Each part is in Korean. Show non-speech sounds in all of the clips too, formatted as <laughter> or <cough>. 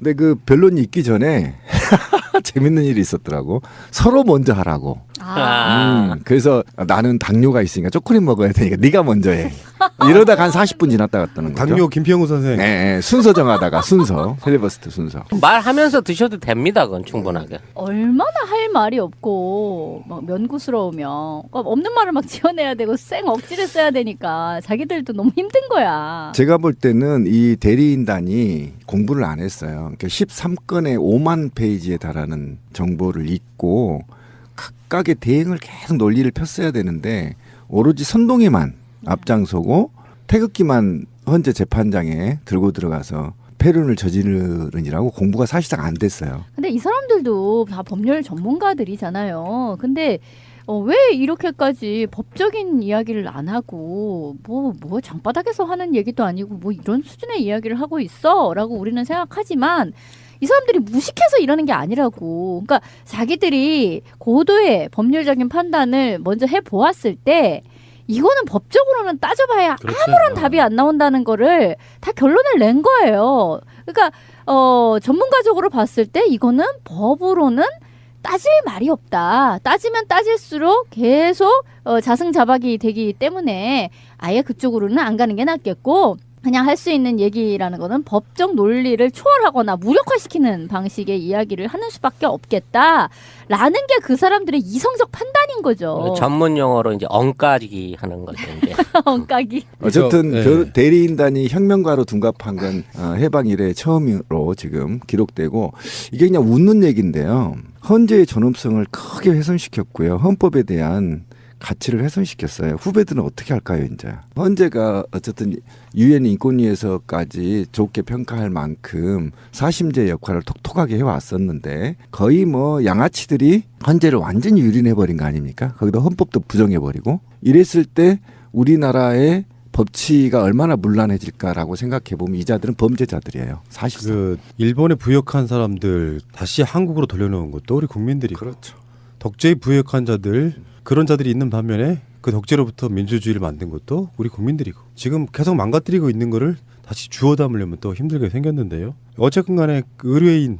근데 그 변론이 있기 전에 <laughs> 재밌는 일이 있었더라고. 서로 먼저 하라고. 아. 음, 그래서 나는 당뇨가 있으니까 초콜릿 먹어야 되니까 네가 먼저 해. <laughs> 이러다가 한 40분 지났다 갔다는 거죠. 당뇨 김평우 선생. 네, 네, 순서 정하다가 순서 필리버스트 순서. 말하면서 드셔도 됩니다. 그건 충분하게. 얼마나 할 말이 없고 막 면구스러우면 그러니까 없는 말을 막 지어내야 되고 쌩 억지를 써야 되니까 자기들도 너무 힘든 거야. 제가 볼 때는 이 대리인단이 공부를 안 했어요. 그러니까 13건의 5만 페이지에 달하는 정보를 읽고 각각의 대응을 계속 논리를 폈어야 되는데 오로지 선동에만 앞장서고 태극기만 헌재 재판장에 들고 들어가서 패륜을 저지르느라고 공부가 사실상 안 됐어요. 근데 이 사람들도 다 법률 전문가들이잖아요. 근데 어, 왜 이렇게까지 법적인 이야기를 안 하고 뭐뭐 장바닥에서 하는 얘기도 아니고 뭐 이런 수준의 이야기를 하고 있어라고 우리는 생각하지만 이 사람들이 무식해서 이러는 게 아니라고. 그러니까 자기들이 고도의 법률적인 판단을 먼저 해 보았을 때 이거는 법적으로는 따져봐야 그렇죠. 아무런 답이 안 나온다는 거를 다 결론을 낸 거예요. 그러니까 어 전문가적으로 봤을 때 이거는 법으로는 따질 말이 없다. 따지면 따질수록 계속 어, 자승자박이 되기 때문에 아예 그쪽으로는 안 가는 게 낫겠고 그냥 할 수 있는 얘기라는 거는 법적 논리를 초월하거나 무력화시키는 방식의 이야기를 하는 수밖에 없겠다라는 게 그 사람들의 이성적 판단인 거죠. 전문 용어로 이제 엉까기 하는 거죠. 이제. <laughs> 엉까기. 어쨌든 예. 대리인단이 혁명가로 둔갑한 건 어, 해방 이래 처음으로 지금 기록되고 이게 그냥 웃는 얘기인데요. 헌재의 존엄성을 크게 훼손시켰고요. 헌법에 대한 가치를 훼손시켰어요. 후배들은 어떻게 할까요, 이제? 헌재가 어쨌든 유엔 인권위에서까지 좋게 평가할 만큼 사심제 역할을 톡톡하게 해왔었는데 거의 뭐 양아치들이 헌재를 완전히 유린해버린 거 아닙니까? 거기다 헌법도 부정해버리고 이랬을 때 우리나라의 법치가 얼마나 문란해질까라고 생각해 보면 이자들은 범죄자들이에요. 사실상. 그 일본에 부역한 사람들 다시 한국으로 돌려놓은 것도 우리 국민들이 그렇죠. 덕제에 부역한 자들 그런 자들이 있는 반면에 그 덕제로부터 민주주의를 만든 것도 우리 국민들이고 지금 계속 망가뜨리고 있는 거를 다시 주워 담으려면 또 힘들게 생겼는데요. 어쨌든 간에 그 의뢰인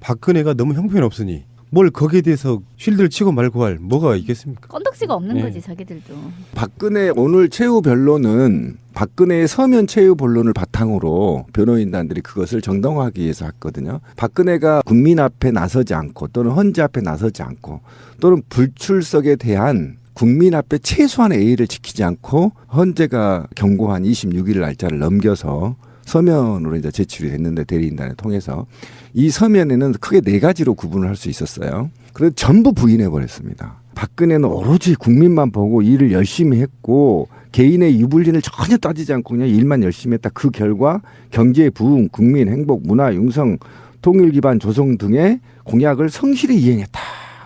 박근혜가 너무 형편없으니 뭘 거기에 대해서 쉴드를 치고 말고 할 뭐가 있겠습니까? 건덕지가 없는 네. 거지 자기들도. 박근혜 오늘 최후 변론은 박근혜의 서면 최후 변론을 바탕으로 변호인단들이 그것을 정당화하기 위해서 했거든요. 박근혜가 국민 앞에 나서지 않고 또는 헌재 앞에 나서지 않고 또는 불출석에 대한 국민 앞에 최소한의 예의를 지키지 않고 헌재가 경고한 26일 날짜를 넘겨서 서면으로 이제 제출이 됐는데 대리인단을 통해서 이 서면에는 크게 네 가지로 구분을 할 수 있었어요. 그래서 전부 부인해 버렸습니다. 박근혜는 오로지 국민만 보고 일을 열심히 했고 개인의 유불린을 전혀 따지지 않고 그냥 일만 열심히 했다. 그 결과 경제 부흥, 국민 행복, 문화 융성, 통일 기반 조성 등의 공약을 성실히 이행했다.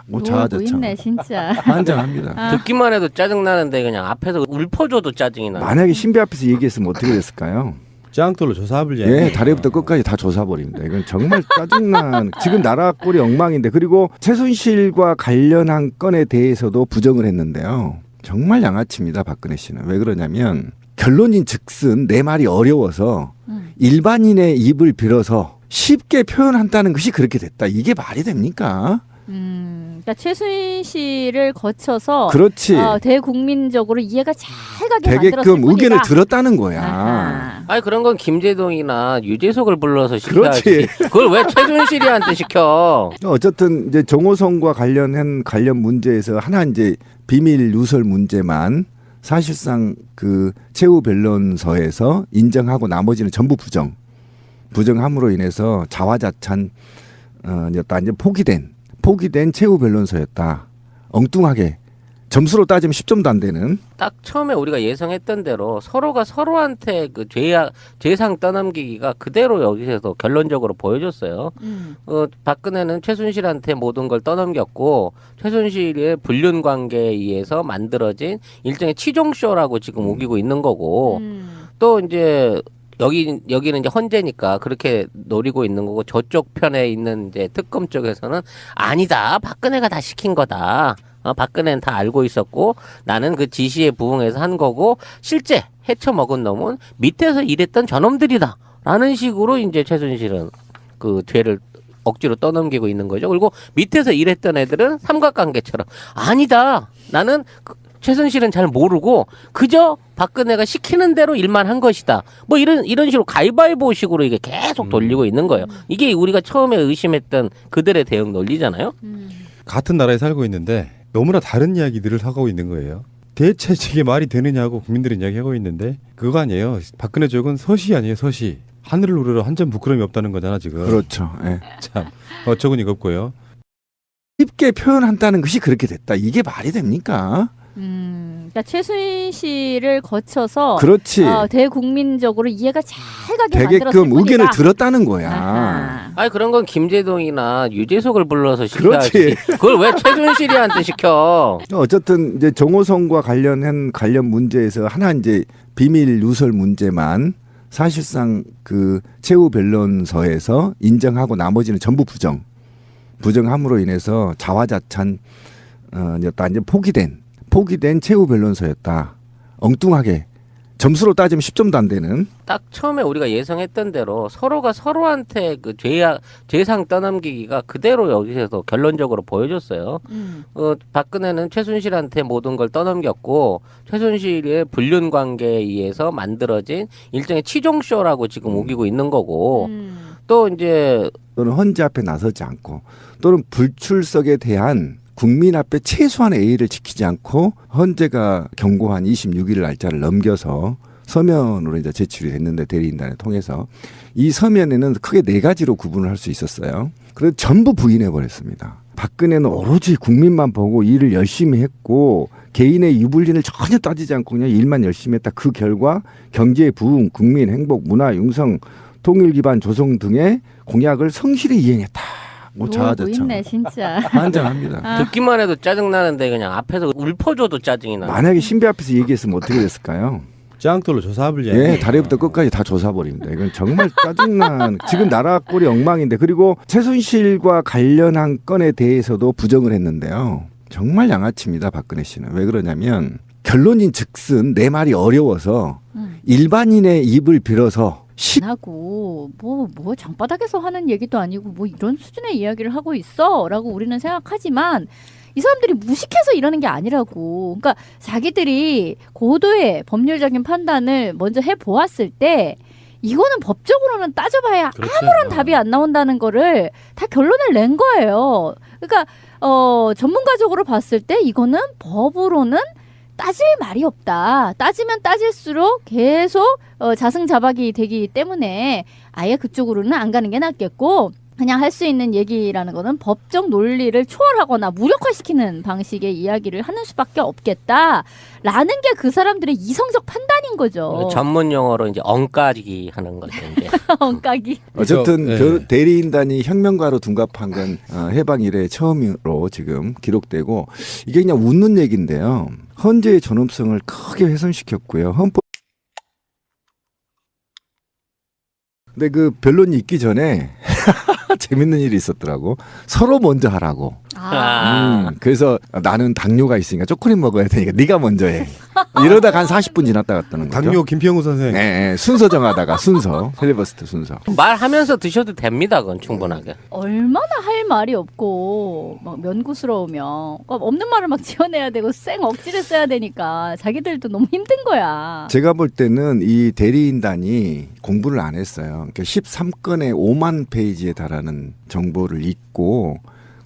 뭐 자아자찬. 있네 진짜. <laughs> 환장합니다. 아. 듣기만 해도 짜증 나는데 그냥 앞에서 울퍼줘도 짜증이 나. 만약에 신비 앞에서 얘기했으면 어떻게 됐을까요? 짱돌로 조사합을 예, 다리부터 끝까지 다 조사버립니다. 이건 정말 짜증난 <laughs> 지금 나라 꼴이 엉망인데 그리고 최순실과 관련한 건에 대해서도 부정을 했는데요. 정말 양아치입니다, 박근혜 씨는. 왜 그러냐면 결론인 즉슨 내 말이 어려워서 음. 일반인의 입을 빌어서 쉽게 표현한다는 것이 그렇게 됐다. 이게 말이 됩니까? 음, 그러니까 최순실을 거쳐서 그렇지. 어, 대국민적으로 이해가 잘 가게 만들었을 되게끔 뿐이다. 의견을 들었다는 거야. 아하. 아니 그런 건 김재동이나 유재석을 불러서 시켜야지. 그렇지. 그걸 왜 최순실이한테 시켜? <laughs> 어쨌든 이제 정호성과 관련한 관련 문제에서 하나 이제 비밀 누설 문제만 사실상 그 최후 변론서에서 인정하고 나머지는 전부 부정. 부정함으로 인해서 자화자찬 어 이제 포기된 포기된 최후 변론서였다. 엉뚱하게 점수로 따지면 10점도 안 되는 딱 처음에 우리가 예상했던 대로 서로가 서로한테 그 죄야 죄상 떠넘기기가 그대로 여기서 결론적으로 보여줬어요. 음. 어, 박근혜는 최순실한테 모든 걸 떠넘겼고 최순실의 불륜 관계에 의해서 만들어진 일종의 치종쇼라고 지금 우기고 있는 거고 음. 또 이제 여기 여기는 이제 헌재니까 그렇게 노리고 있는 거고 저쪽 편에 있는 이제 특검 쪽에서는 아니다 박근혜가 다 시킨 거다. 어, 박근혜는 다 알고 있었고 나는 그 지시에 부응해서 한 거고 실제 헤쳐 먹은 놈은 밑에서 일했던 저놈들이다. 라는 식으로 이제 최순실은 그 죄를 억지로 떠넘기고 있는 거죠. 그리고 밑에서 일했던 애들은 삼각관계처럼 아니다. 나는 그 최순실은 잘 모르고 그저 박근혜가 시키는 대로 일만 한 것이다. 뭐 이런 이런 식으로 가위바위보식으로 이게 계속 돌리고 있는 거예요. 이게 우리가 처음에 의심했던 그들의 대응 논리잖아요. 같은 나라에 살고 있는데 너무나 다른 이야기들을 하고 있는 거예요. 대체 이게 말이 되느냐고 국민들이 이야기하고 있는데 그거 아니에요. 박근혜 쪽은 서시 아니에요, 서시. 하늘을 우러러 한 점 부끄러움이 없다는 거잖아 지금. 그렇죠. 예. <laughs> 참 어처구니가 없고요. 쉽게 표현한다는 것이 그렇게 됐다. 이게 말이 됩니까? 음, 그러니까 최순실을 거쳐서 그렇지. 어, 대국민적으로 이해가 잘 가게 되게끔 만들었을 의견을 뿐이다. 들었다는 거야. 아하. 아니 그런 건 김재동이나 유재석을 불러서 그렇지. 시켜야지. <laughs> 그걸 왜 최순실이한테 시켜? 어쨌든 이제 정호성과 관련한 관련 문제에서 하나 이제 비밀 누설 문제만 사실상 그 최후 변론서에서 인정하고 나머지는 전부 부정. 부정함으로 인해서 자화자찬 어, 였다 이제 포기된 포기된 최후 변론서였다. 엉뚱하게 점수로 따지면 10점도 안 되는 딱 처음에 우리가 예상했던 대로 서로가 서로한테 그 죄야 죄상 떠넘기기가 그대로 여기서 결론적으로 보여줬어요. 음. 어, 박근혜는 최순실한테 모든 걸 떠넘겼고 최순실의 불륜 관계에 의해서 만들어진 일종의 치종쇼라고 지금 우기고 있는 거고 음. 또 이제 또는 헌재 앞에 나서지 않고 또는 불출석에 대한 국민 앞에 최소한의 예의를 지키지 않고 헌재가 경고한 26일 날짜를 넘겨서 서면으로 이제 제출이 됐는데 대리인단을 통해서 이 서면에는 크게 네 가지로 구분을 할 수 있었어요. 그래서 전부 부인해 버렸습니다. 박근혜는 오로지 국민만 보고 일을 열심히 했고 개인의 유불린을 전혀 따지지 않고 그냥 일만 열심히 했다. 그 결과 경제 부흥, 국민 행복, 문화 융성, 통일 기반 조성 등의 공약을 성실히 이행했다. 뭐 놀고 자화자찬. 있네 진짜. <laughs> 환장합니다. 아. 듣기만 해도 짜증 나는데 그냥 앞에서 울퍼줘도 짜증이 나. 만약에 신비 앞에서 얘기했으면 어떻게 됐을까요? 짱돌로 조사합을 예, 다리부터 끝까지 다 조사버립니다. 이건 정말 짜증난 <laughs> 지금 나라 꼴이 엉망인데 그리고 최순실과 관련한 건에 대해서도 부정을 했는데요. 정말 양아치입니다, 박근혜 씨는. 왜 그러냐면 결론인 즉슨 내 말이 어려워서 음. 일반인의 입을 빌어서 십안 하고 뭐뭐 장바닥에서 하는 얘기도 아니고 뭐 이런 수준의 이야기를 하고 있어라고 우리는 생각하지만 이 사람들이 무식해서 이러는 게 아니라고. 그러니까 자기들이 고도의 법률적인 판단을 먼저 해 보았을 때 이거는 법적으로는 따져봐야 그렇죠. 아무런 답이 안 나온다는 거를 다 결론을 낸 거예요. 그러니까 어 전문가적으로 봤을 때 이거는 법으로는 따질 말이 없다. 따지면 따질수록 계속 어, 자승자박이 되기 때문에 아예 그쪽으로는 안 가는 게 낫겠고 그냥 할 수 있는 얘기라는 거는 법적 논리를 초월하거나 무력화시키는 방식의 이야기를 하는 수밖에 없겠다라는 게 그 사람들의 이성적 판단인 거죠. 전문 용어로 이제 엉까기 하는 거죠. 이제. <laughs> 엉까기. 어쨌든 그래서, 별- 예. 대리인단이 혁명가로 둔갑한 건 어, 해방 이래 처음으로 지금 기록되고 이게 그냥 웃는 얘기인데요. 헌재의 존엄성을 크게 훼손시켰고요. 헌법 근데 그 변론이 있기 전에 <laughs> <laughs> 재밌는 일이 있었더라고. 서로 먼저 하라고. 아. 음, 그래서 나는 당뇨가 있으니까 초콜릿 먹어야 되니까 네가 먼저 해. 이러다가 한 40분 지났다 갔다는 거죠. 당뇨 김평우 선생. 네, 네, 순서 정하다가 순서. 텔레버스트 순서. 말하면서 드셔도 됩니다. 그건 충분하게. 얼마나 할 말이 없고 막 면구스러우면 그러니까 없는 말을 막 지어내야 되고 쌩 억지를 써야 되니까 자기들도 너무 힘든 거야. 제가 볼 때는 이 대리인단이 공부를 안 했어요. 그러니까 13건의 5만 페이지에 달하 는 정보를 읽고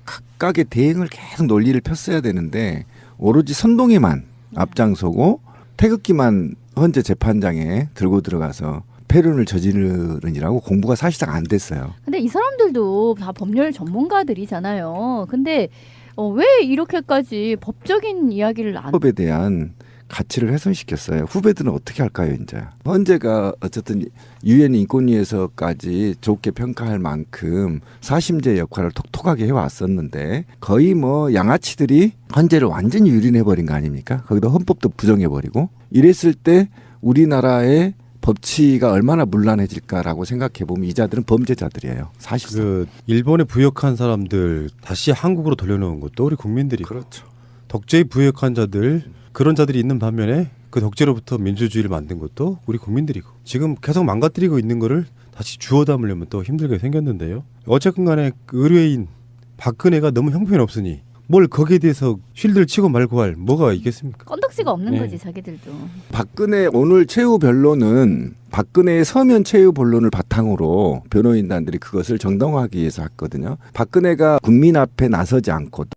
각각의 대응을 계속 논리를 폈어야 되는데 오로지 선동에만 앞장서고 태극기만 헌재 재판장에 들고 들어가서 패륜을 저지르느라고 공부가 사실상 안 됐어요. 근데 이 사람들도 다 법률 전문가들이잖아요. 근데 어, 왜 이렇게까지 법적인 이야기를 안 법에 대한 가치를 훼손시켰어요. 후배들은 어떻게 할까요, 이제? 헌재가 어쨌든 유엔 인권위에서까지 좋게 평가할 만큼 사심제 역할을 톡톡하게 해왔었는데 거의 뭐 양아치들이 헌재를 완전히 유린해버린 거 아닙니까? 거기다 헌법도 부정해버리고 이랬을 때 우리나라의 법치가 얼마나 문란해질까라고 생각해 보면 이 자들은 범죄자들이에요. 사실상. 그 일본에 부역한 사람들 다시 한국으로 돌려놓은 것도 우리 국민들이 그렇죠. 덕제에 부역한 자들 그런 자들이 있는 반면에 그 덕제로부터 민주주의를 만든 것도 우리 국민들이고 지금 계속 망가뜨리고 있는 거를 다시 주워 담으려면 또 힘들게 생겼는데요. 어쨌든 간에 그 의뢰인 박근혜가 너무 형편없으니 뭘 거기에 대해서 쉴드를 치고 말고 할 뭐가 있겠습니까? 건덕지가 없는 네. 거지 자기들도. 박근혜 오늘 최후 변론은 박근혜의 서면 최후 변론을 바탕으로 변호인단들이 그것을 정당화하기 위해서 했거든요. 박근혜가 국민 앞에 나서지 않고